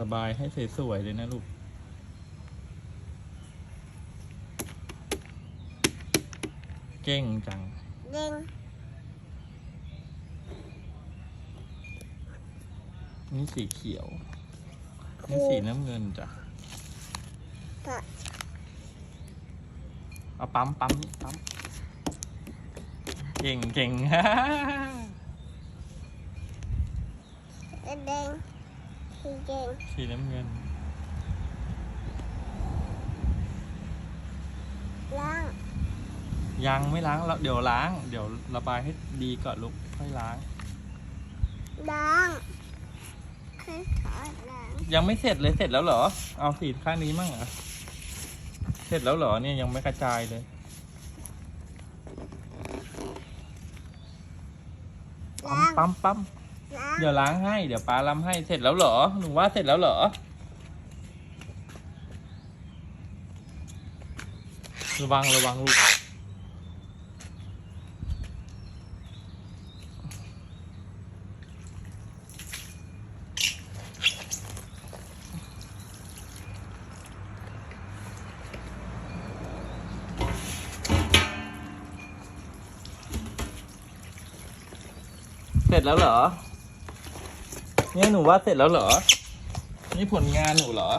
ระบายให้สวยๆเลยนะลูกเก่งจังเด้งนี่สีเขียว นี่สีน้ำเงินจ้ะปะเอาปั๊มปั๊มนี่ปั๊มเก่งเก่งเด้ง สีเด้งสีน้ำเงิน ล่างยังไม่ล้างแล้วเดี๋ยวล้าง เดี๋ยวระบายให้ดีก่อนลูกค่อยล้าง ล่างคือขอล่างยังไม่เสร็จเลยเสร็จแล้วเหรอ เอาสีข้างนี้มั่งเหรอเสร็จแล้วเหรอเนี่ยยังไม่กระจายเลยปั๊มล่าง ปั๊มปั๊มล่าง เดี๋ยวล้างให้ เดี๋ยวป้าล้ำให้ เสร็จแล้วเหรอ หนูว่าเสร็จแล้วเหรอ ระวังระวังลูก เสร็จแล้วเหรอ เนี่ยหนูว่าเสร็จแล้วเหรอ นี่ผลงานหนูเหรอ